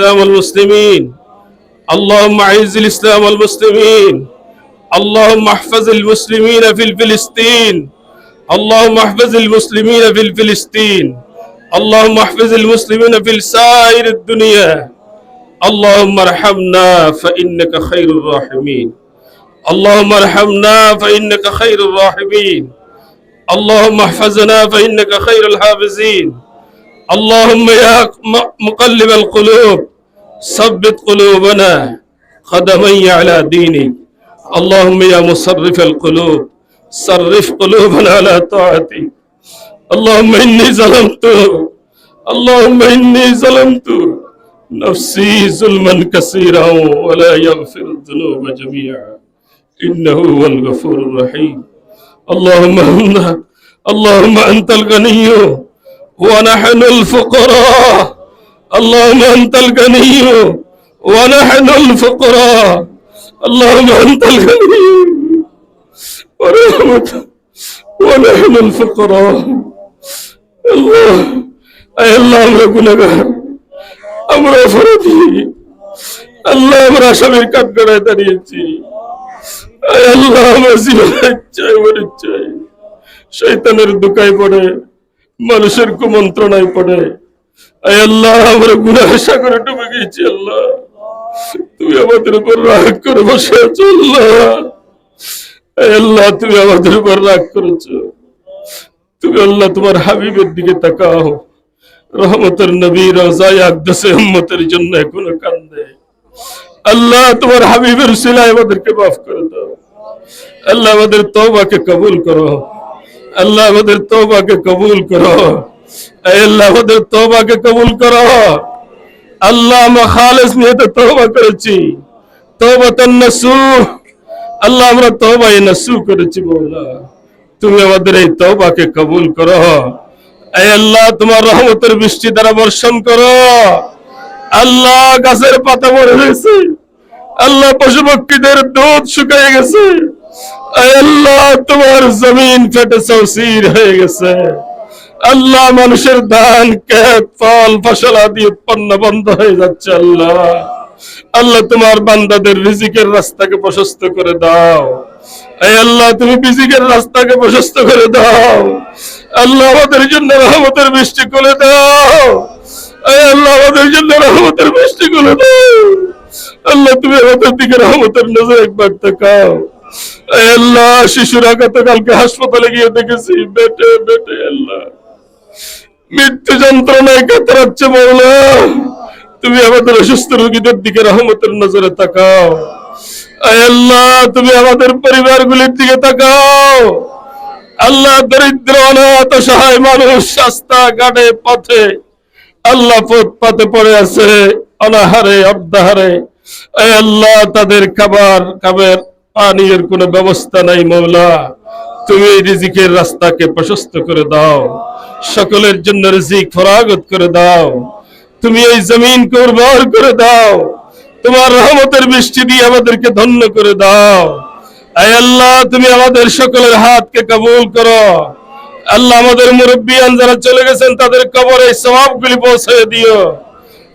الإسلام والمسلمين. اللهم أعز الإسلام والمسلمين. اللهم احفظ المسلمين في فلسطين اللهم احفظ المسلمين في فلسطين اللهم احفظ المسلمين في سائر الدنيا. اللهم ارحمنا فإنك خير الراحمين. اللهم ارحمنا فإنك خير الراحمين. اللهم احفظنا فإنك خير الحافظين. اللهم يا مقلب القلوب. ثبت قلوبنا قدمي على دينك اللهم يا مصرف القلوب صرف قلوبنا على طاعتك اللهم إني ظلمت اللهم إني ظلمت نفسي ظلما كثيرا ولا يغفر الذنوب جميعا. إنه هو الغفور الرحيم. اللهم اللهم أنت الغني ونحن الفقراء. اللهم أنت الغني ونحن الفقراء اللهم أنت الغني ورحمة ونحن الفقراء الله أي الله আমরা গুণাগার আমরা অপরাধী আল্লাহ আমরা আসামের কাঠগড়ায় দাঁড়িয়েছি আয় আল্লাহ আমরা জীবনে চাই মরে চাই শৈতানের দুকায় পড়ে মানুষের কুমন্ত্রণায় পড়ে আয় আল্লাহ, আমরা গুনাহ সাগরে ডুবে গেছি আল্লাহ। তুমি আমাদের উপর রাগ করে বসে আছো আল্লাহ। আল্লাহ, তুমি আমাদের উপর রাগ করেছ। তুমি আল্লাহ, তোমার হাবিবের দিকে তাকাও। রহমতের নবী রোজাই আকদাসে উম্মতের জন্য এখনও কান্দে। আল্লাহ, তোমার হাবিবের সিলায় আমাদেরকে মাফ করে দাও। আল্লাহ, আমাদের তওবাকে কবুল করো। আল্লাহ, আমাদের তওবাকে কবুল করো। আল্লাহ, আমাদের তওবাকে কবুল করো। আল্লাহ, আমরা খালেস নিয়তে তওবা করেছি। তওবাতান নাসুহ আল্লাহ, আমরা তওবায়ে নাসু করেছি মওলা তুমি আমাদের এই তওবাকে কবুল করো। আল্লাহ, তোমার রহমতের বৃষ্টি দ্বারা বর্ষণ করো। আল্লাহ, গাছের পাতা মরে গেছে। আল্লাহ, পশু পক্ষীদের দুধ শুকিয়ে গেছে। আল্লাহ, তোমার জমিন ফেটে সৌসির হয়ে গেছে। আল্লাহ মানুষের ধান ক্ষেত ফল, ফসল আদি উৎপন্ন, বন্ধ হয়ে যাচ্ছে আল্লাহ। আল্লাহ তোমার বান্দাদের রিজিকের রাস্তাকে প্রশস্ত করে দাও। এই আল্লাহ, তুমি রিজিকের রাস্তাকে প্রশস্ত করে দাও। আল্লাহ, আমাদের জন্য রহমতের বৃষ্টি করে দাও। এই আল্লাহ, আমাদের জন্য রহমতের বৃষ্টি করে দাও। আল্লাহ, তুমি আমাদের দিকে রহমতের নজর একবার তাকাও। আল্লাহ, শিশুরা গতকালকে হাসপাতালে গিয়ে দেখেছি, বেটে বেটে, আল্লাহ। মৃত্যু যন্ত্রণায় কাতরাচ্ছে মৌলা। তুমি আমাদের অসুস্থ রোগীদের দিকে রহমতের নজরে তাকাও। আল্লাহ, তুমি আমাদের পরিবারগুলির দিকে তাকাও। আল্লাহ দরিদ্র অনাথ সহায় মানুষ রাস্তা ঘাটে পথে, আল্লাহ ফুটপাতে পড়ে আছে, অনাহারে আয় আল্লাহ, তাদের খাবার খাবার, পানীয়ের কোনো ব্যবস্থা নাই মৌলা। তুমি রিজিকের রাস্তাকে প্রশস্ত করে দাও। সকলের জন্য রিজিক ফরাগত করে দাও। তুমি এই জমিনকে উর্বর করে দাও। তোমার রহমতের বৃষ্টি দিয়ে আমাদেরকে ধন্য করে দাও। আল্লাহ, তুমি আমাদের সকলের হাতকে কবুল করো। আল্লাহ আমাদের মুরব্বিয়ান যারা চলে গেছেন, তাদের কবরে সবাবগুলি পৌঁছে দিও।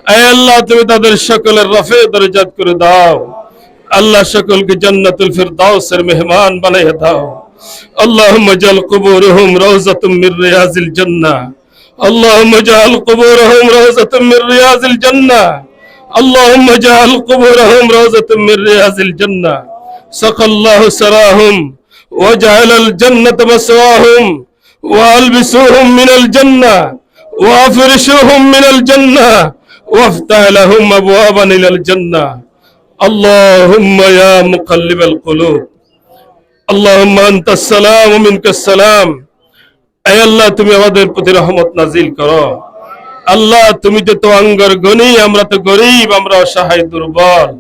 আল্লাহ, তুমি তাদের সকলের রফে দরজাত করে দাও। আল্লাহ সকলকে জান্নাতুল ফিরদাউসের মেহমান বানাইয়া দাও। اللهم اجعل قبورهم روضة من رياض الجنة. اللهم اجعل قبورهم روضة من رياض الجنة. اللهم اجعل قبورهم روضة من رياض الجنة. سقى الله سراهم وجعل الجنة مسواهم وألبسوهم من الجنة وأفرشوهم من الجنة وافتح لهم أبوابا إلى الجنة. اللهم يا مقلب القلوب اللهم أنت السلام ومنك السلام أي আল্লাহ তুমি আমাদের প্রতি রহমত নাজিল করো আল্লাহ তুমি তো তো আঙ্গর গনি আমরা তো গরিব আমরা অসহায় দুর্বল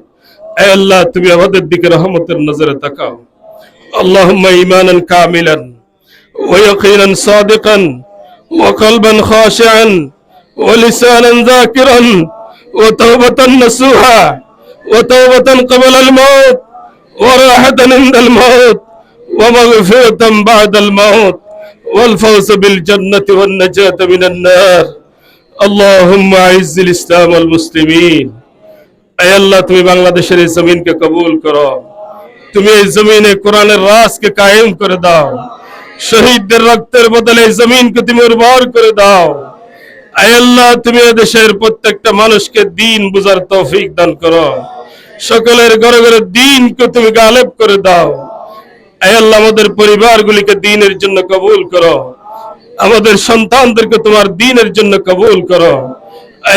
এ আল্লাহ তুমি আমাদের দিকে রহমতের নজরে তাকাও اللهم ايمانا كاملا ويقينا صادقا وقلبا خاشعا ولسانا ذاكرا وتوبة نصوحا وتوبة قبل الموت وراحة عند الموت ومغفرة بعد الموت والفوز بالجنة والنجاة من النار اللهم اعز الاسلام والمسلمين اے আল্লাহ তুমি বাংলাদেশের এই জমিনকে কবুল করো তুমি এই জমিনে কোরআনের রাজকে কায়েম করে দাও শহীদদের রক্তের বদলে এই জমিনকে তুমি উর্বর করে দাও আয় আল্লাহ তুমি এ দেশের প্রত্যেকটা মানুষকে দিন বুঝার তৌফিক দান করো সকলের ঘরে ঘরে দিনকে তুমি গালেব করে দাও আয় আল্লাহ, আমাদের পরিবারগুলিকে দিনের জন্য কবুল করো। আমাদের সন্তানদেরকে তোমার দিনের জন্য কবুল করো।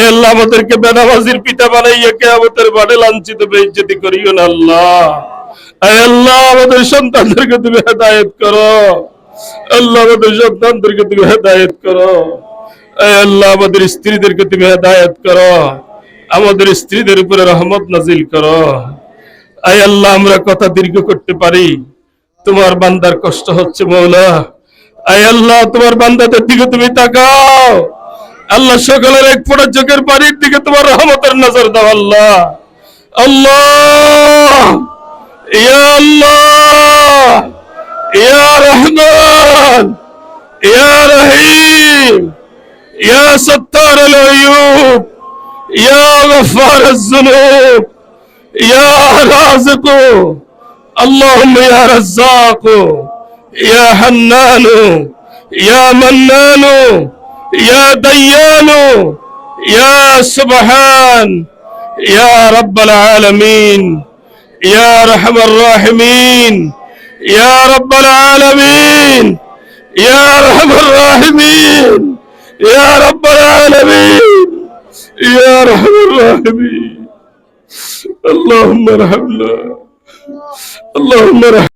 আল্লাহ, আমাদেরকে বেনামাজির পিতা বানাইয়া কে আমাদের বাড়ে লাঞ্ছিত, বেইজ্জতি করিও না আল্লাহ। আল্লাহ, আমাদের সন্তানদেরকে তুমি হেদায়েত করো। আল্লাহ, আমাদের সন্তানদেরকে তুমি হেদায়েত করো। আল্লাহ, আমাদের স্ত্রীদেরকে তুমি হেদায়েত করো। আমাদের স্ত্রীদের উপরে রহমত নাজিল করো। আয় আল্লাহ, আমরা কথা দীর্ঘ করতে পারি। তোমার বান্দার কষ্ট হচ্ছে, মৌলা। আয় আল্লাহ, তোমার বান্দাদের দিকে তুমি তাকাও। আল্লাহ সকালের এক ফোটা চোখের বাড়ির দিকে তোমার রহমতের নজর দাও, আল্লাহ। আল্লাহ। ইয়া রহমান। ইয়া রহিম। اللهم يا رزاق يا حنان يا منان يا ديان يا سبحان يا رب العالمين يا رحم الراحمين يا رب العالمين يا رحم الراحمين يا رب العالمين يا رحم الراحمين. اللهم ارحمنا. اللهم رحمة